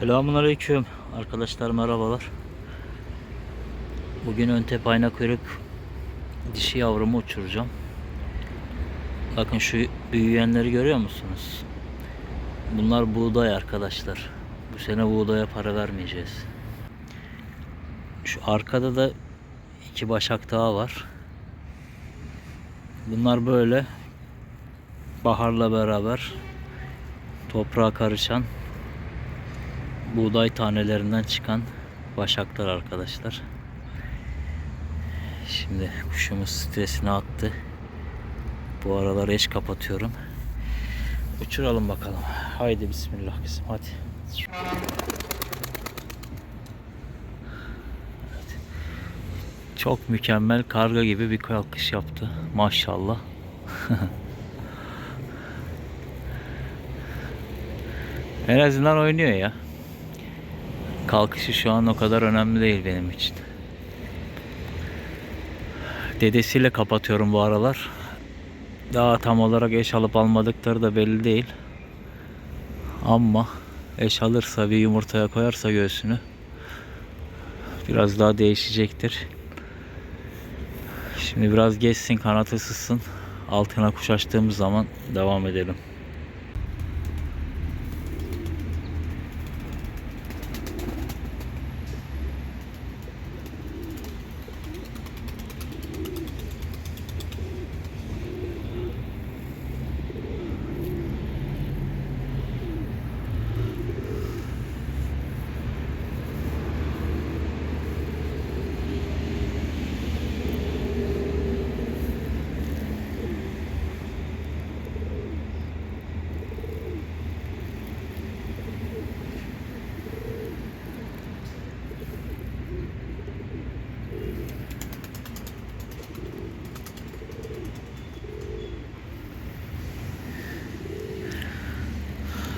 Selamun Aleyküm arkadaşlar merhabalar. Bugün ön tep ayna kuyruk dişi yavrumu uçuracağım. Bakın şu büyüyenleri görüyor musunuz? Bunlar buğday arkadaşlar. Bu sene buğdaya para vermeyeceğiz. Şu arkada da iki başak daha var. Bunlar böyle baharla beraber toprağa karışan buğday tanelerinden çıkan başaklar arkadaşlar. Şimdi kuşumuz stresini attı. Bu aralar eş kapatıyorum. Uçuralım bakalım. Haydi bismillah kızım hadi. Evet. Çok mükemmel karga gibi bir kalkış yaptı. Maşallah. en azından oynuyor ya. Kalkışı şu an o kadar önemli değil benim için. Dedesiyle kapatıyorum bu aralar. Daha tam olarak eş alıp almadıkları da belli değil. Ama eş alırsa bir yumurtaya koyarsa göğsünü biraz daha değişecektir. Şimdi biraz geçsin kanatı ısıtsın. Altına kuş açtığımız zaman devam edelim.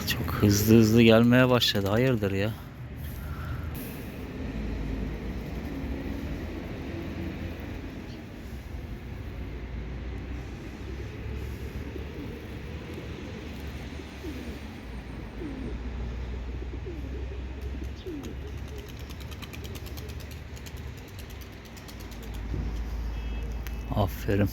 Çok hızlı hızlı gelmeye başladı. Hayırdır ya? Aferin.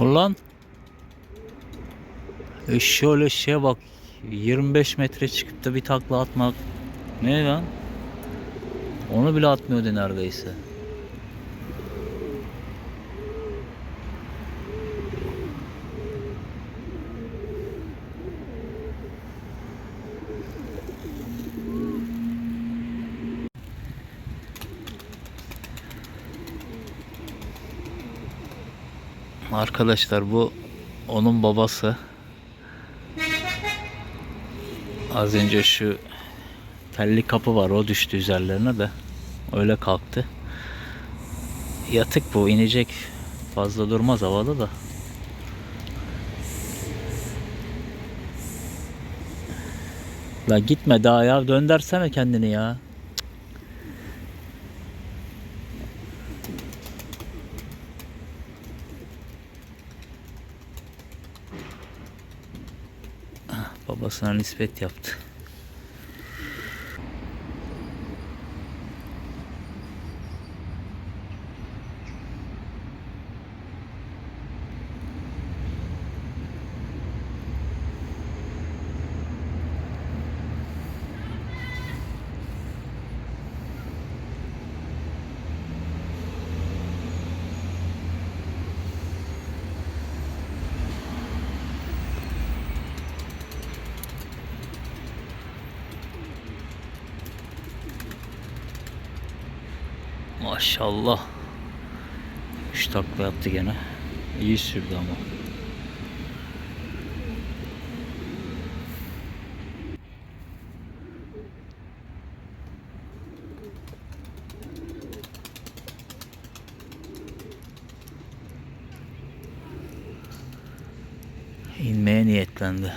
Ulan. E şöyle şeye bak. 25 metre çıkıp da bir takla atmak. Ne lan? Onu bile atmıyordu neredeyse. Arkadaşlar bu onun babası. Az önce şu telli kapı var o düştü üzerlerine de öyle kalktı. Yatık bu inecek fazla durmaz havada da. La gitme daha ya döndersene kendini ya. Babasına nispet yaptı. Maşallah. 3 takla yaptı gene. İyi sürdü ama. İnmeye niyetlendi.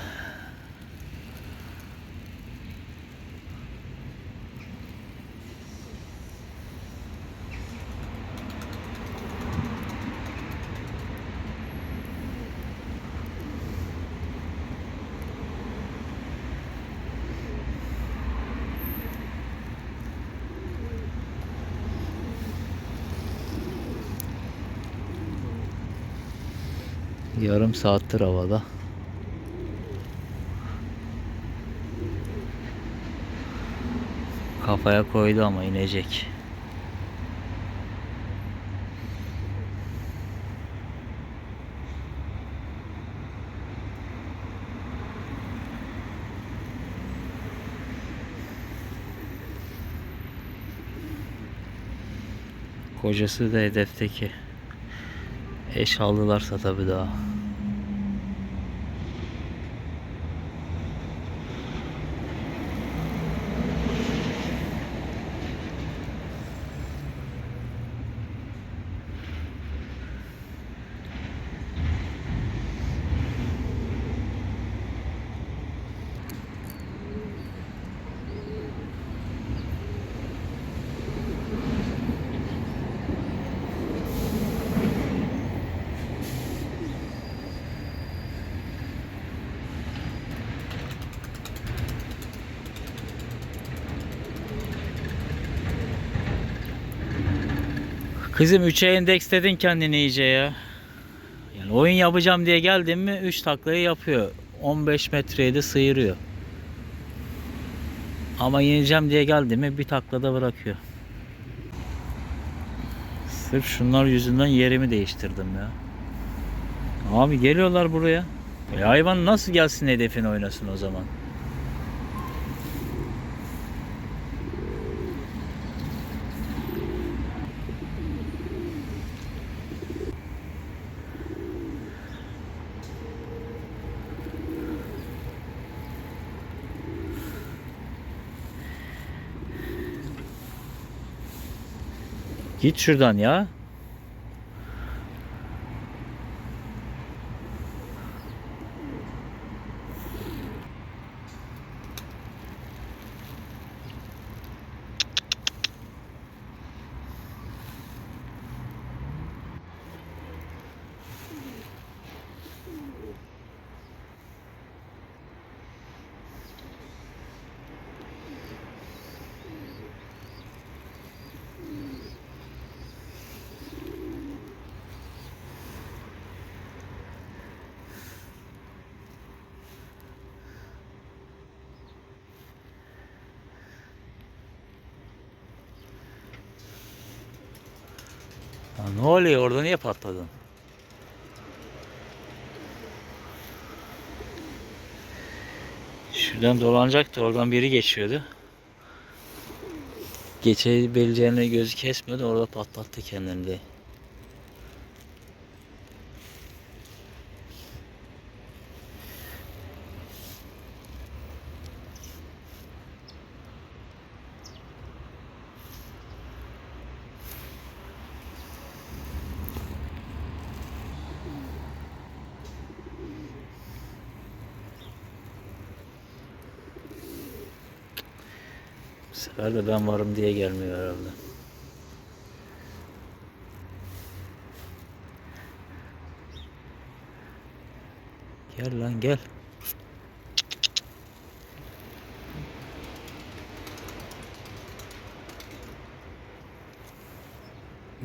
Yarım saattir havada. Kafaya koydu ama inecek. Kocası da hedefteki. Eş aldılarsa tabii daha. Kızım 3'e endeksledin kendini iyice ya. Yani oyun yapacağım diye geldim mi 3 taklayı yapıyor. 15 metreye de sıyırıyor. Ama yeneceğim diye geldim mi bir taklada bırakıyor. Sırf şunlar yüzünden yerimi değiştirdim ya. Abi geliyorlar buraya. E hayvan nasıl gelsin hedefine oynasın o zaman? Ya. Ne oluyor orada niye patladın? Şuradan dolanacaktı oradan biri geçiyordu. Geçebileceğine gözü kesmiyordu orada patlattı kendini de. Sefer de ben varım diye gelmiyor herhalde. Gel lan gel.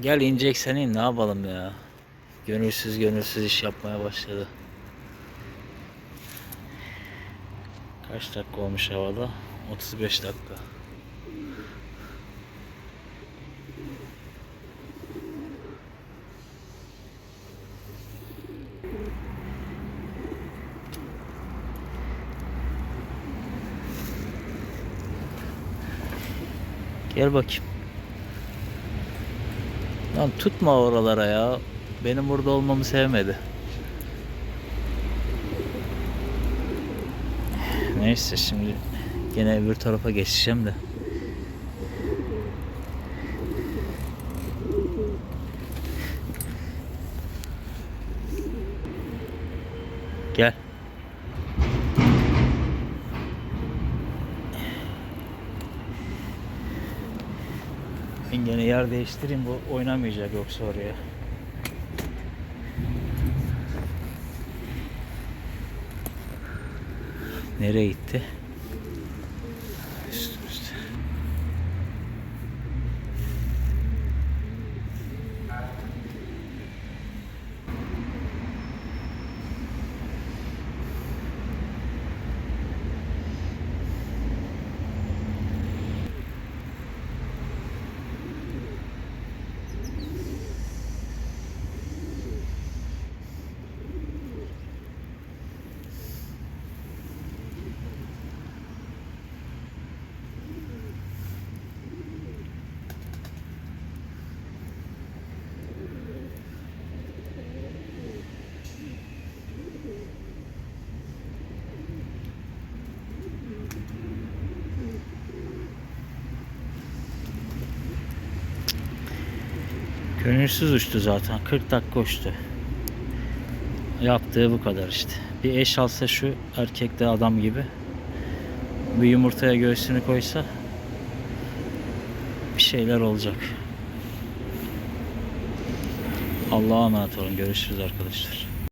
Gel inecek senin ne yapalım ya. Gönülsüz gönülsüz iş yapmaya başladı. Kaç dakika olmuş havada? 35 dakika. Gel bakayım. Lan tutma oralara ya. Benim burada olmamı sevmedi. Neyse şimdi gene öbür tarafa geçeceğim de. Gel. Ben gene yer değiştireyim bu oynamayacak yoksa oraya. Nereye gitti? Gönülsüz uçtu zaten. 40 dakika uçtu. Yaptığı bu kadar işte. Bir eş alsa şu erkek de adam gibi. Bir yumurtaya göğsünü koysa bir şeyler olacak. Allah'a emanet olun. Görüşürüz arkadaşlar.